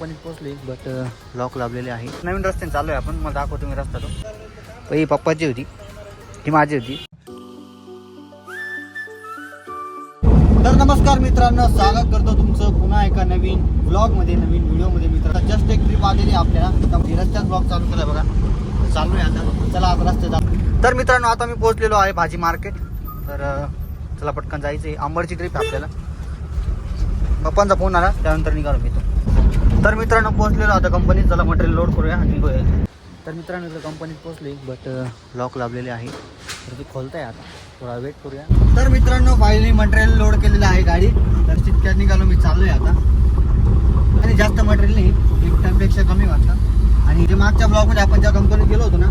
कंपनीत पोहोचली but lock लावलेले आहे. नवीन रस्त्याने चालू आहे आपण मला दाखवतो मी रस्ता तो. ही पप्पाची होती ही माझी होती. तर नमस्कार मित्रांनो स्वागत करतो तुमचं पुन्हा एका नवीन ब्लॉगमध्ये नवीन व्हिडिओमध्ये मित्रांनो जस्ट एक ट्रिप आलेली आहे आपल्याला. रस्त्यात ब्लॉग चालू केला बघा. चालू आहे आता. चला आता रस्त्यात तर मित्रांनो आता मी पोहोचलेलो आहे भाजी मार्केट. तर चला पटकन जायचं आहे आंबरची ट्रिप आहे आपल्याला. पप्पांचा फोन आला त्यानंतर निघालो मी तो तर मित्रांनो पोहोचलेलो आता कंपनीत चला मटेरियल लोड करूया आणि निघूया. तर मित्रांनो इकडे कंपनीत पोहोचली बट लॉक लावलेले आहे. तर ते खोलताय आता. थोडा वेट करूया. तर मित्रांनो फायनली मटेरियल लोड केलेलं आहे गाडी. तर तितक्यात निघालो मी चाललोय आता. आणि जास्त मटेरियल नाही एक टनपेक्षा कमी वाटतं. आणि जे मागच्या ब्लॉकमध्ये आपण ज्या कंपनीत गेलो होतो ना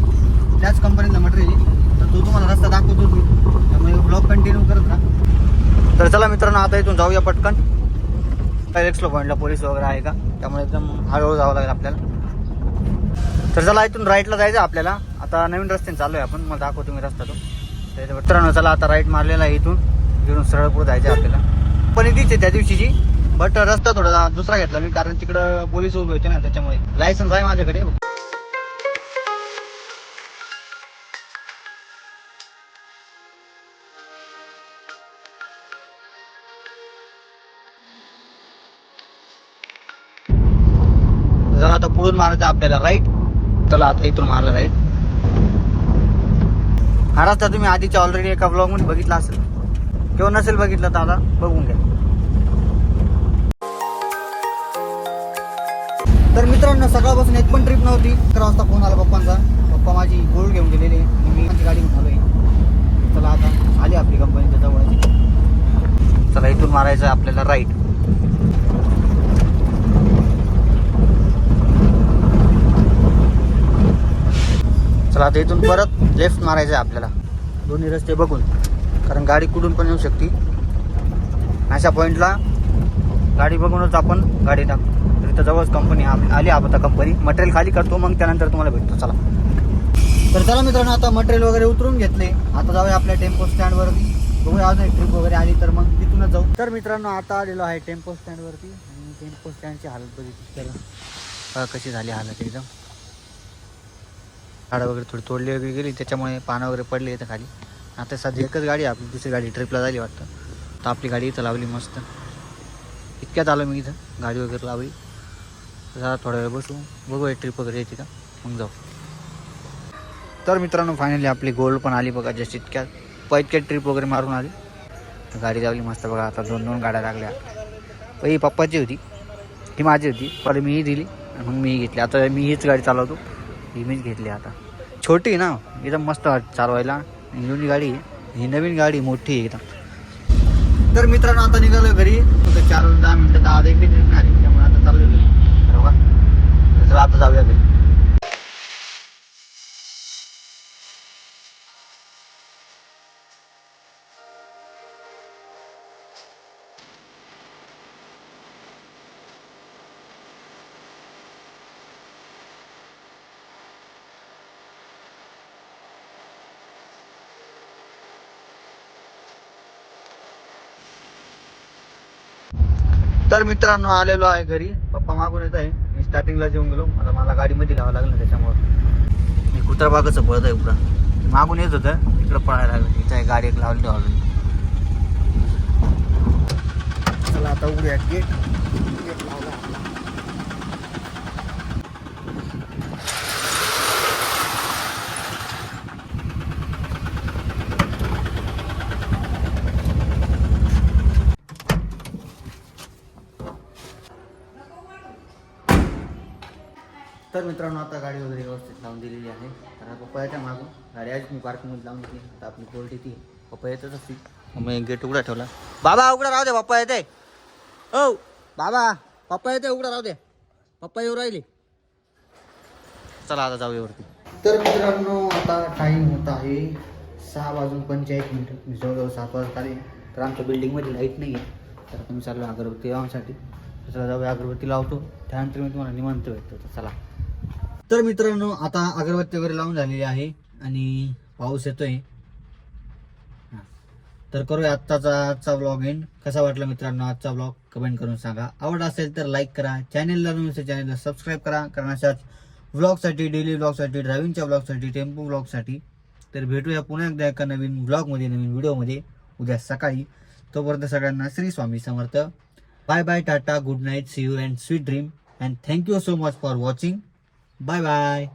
त्याच कंपनीतलं मटेरियल तर तो तुम्हाला रस्ता दाखवतो मी. त्यामुळे ब्लॉक कंटिन्यू करत राहा. तर चला मित्रांनो आता इथून जाऊया पटकन. एक्सलो पॉईंटला पोलीस वगैरे आहे का? त्यामुळे एकदम हळूहळू जावं लागेल आपल्याला. तर चला इथून राईटला जायचं आपल्याला. आता नवीन रस्त्याने चालू आहे आपण. मला दाखवतो मी रस्ता तो. तर मित्रांनो चला आता राईट मारलेला आहे इथून. इकडून सरळ पुढे जायचं आहे आपल्याला. पण तीच आहे त्या दिवशीची. बट रस्ता थोडा दुसरा घेतला मी. कारण तिकडं पोलीस उभे होते ना त्याच्यामुळे. लायसन्स आहे माझ्याकडे. जरा पुढून मारायचं आपल्याला राईट चला आता इथून मारलं राईट हा तर तुम्ही आधीच्या ऑलरेडी एका ब्लॉगमध्ये बघितला असेल. किंवा नसेल बघितलं तर आता बघून घ्या. तर मित्रांनो सकाळपासून एक पण ट्रिप नव्हती. अकरा वाजता फोन आला पप्पांचा. पप्पा माझी गोल्ड घेऊन गेलेली. आणि मी माझी गाडी घेऊन आलोय. चला आता आली आपली कंपनी जवळची. चला इथून मारायचं आहे आपल्याला राईट चला आता इथून परत लेफ्ट मारायचं आहे आपल्याला. दोन्ही रस्ते बघून. कारण गाडी कुठून पण येऊ शकते. अशा पॉईंटला गाडी बघूनच आपण गाडी टाकतो तर इथं जवळच कंपनी आली आता कंपनी मटेरियल खाली करतो मग त्यानंतर तुम्हाला भेटतो. चला. तर चला मित्रांनो आता मटेरियल वगैरे उतरून घेतले. आता जाऊया आपल्या टेम्पो स्टँडवरती बघूया अजून ट्रिप वगैरे आली तर मग तिथूनच जाऊ. तर मित्रांनो आता आलेलो आहे टेम्पो स्टँडवरती आणि टेम्पो स्टँडची हालत बघितली तर कशी झाली हालत एकदम. झाडं वगैरे थोडी तोडली वगैरे गेली त्याच्यामुळे पानं वगैरे पडले इथं खाली. आता सध्या एकच गाडी आपली दुसरी गाडी ट्रिपला झाली वाटतं. तर आपली गाडी इथं लावली मस्त. इतक्यात आलो मी इथं गाडी वगैरे लावली. जरा थोडा वेळ बसू बघूया ट्रिप वगैरे येते का मग जाऊ. तर मित्रांनो फायनली आपली गोल्ड पण आली बघा जस्ट इतक्यात. प ट्रिप वगैरे मारून आली. गाडी लावली मस्त बघा आता दोन दोन गाड्या लागल्या. प ही पप्पाची होती ही माझी होती पहिले मी ही दिली मग मीही घेतली. आता मी हीच गाडी चालवतो. इमेज घेतली आता. छोटी आहे ना एकदम मस्त चालवायला जुनी गाडी ही नवीन गाडी मोठी आहे एकदम. तर मित्रांनो आता निघालो घरी. चार दहा मिनिटं दहा एक निघणार आहे त्यामुळे आता चालू घरी बरोबर तर आता जाऊया घरी तर मित्रांनो आलेलो आहे घरी. पप्पा मागून येत आहे. मी स्टार्टिंगला जेवून गेलो. आता मला गाडीमध्ये घ्यावं लागलं त्याच्यामुळं. मी कुत्रा बागाचं पळत आहे पुढं मागून येत होतं. इकडं पळायला लागलं. तिथं गाडी एक लावली चला आता उघड्या. गेट गेट लावला. तर मित्रांनो आता गाडी वगैरे व्यवस्थित लावून दिलेली आहे. तर आता पप्पा मागून. गाडी आज मी पार्किंगमध्ये लावून दिली आता आपली कोर्ट ती पप्पा येतच असतील. मग गेट उघडा ठेवला. बाबा उघडा राहू दे पप्पा येते. हो बाबा पप्पा येते उघडा राहू दे. पप्पा येऊ राहिले. चला आता जाऊया वरती तर मित्रांनो आता टाईम होत आहे सहा वाजून पंचेचाळीस मिनिट. मी जवळजवळ सात वाजता आले. तर आमच्या बिल्डिंगमध्ये लाइट नाही आहे तर आपण चाललो अगरबत्ती लावण्यासाठी. चला जाऊया अगरबत्ती लावतो. त्यानंतर मी तुम्हाला निवांत भेटतो. तर चला. तर मित्रांनो आता अगरबत्ती वगैरे लावून झालेली आहे आणि पाऊस येतोय. तर करूया आत्ताचा आजचा ब्लॉग एंड कसा वाटला मित्रांनो आजचा ब्लॉग कमेंट करून सांगा. आवड असेल तर लाईक करा. चॅनेलला नवीन असेल चॅनेलला सबस्क्राईब करा. कारण अशाच व्लॉगसाठी डेली ब्लॉगसाठी ड्रायव्हिंगच्या ब्लॉगसाठी टेम्पो ब्लॉगसाठी तर भेटूया पुन्हा एकदा एका नवीन ब्लॉगमध्ये नवीन व्हिडिओमध्ये उद्या सकाळी. तोपर्यंत सगळ्यांना Shri Swami Samarth. Bye bye, Tata. Good night. See you and sweet dream. And thank you so much for watching. Bye bye.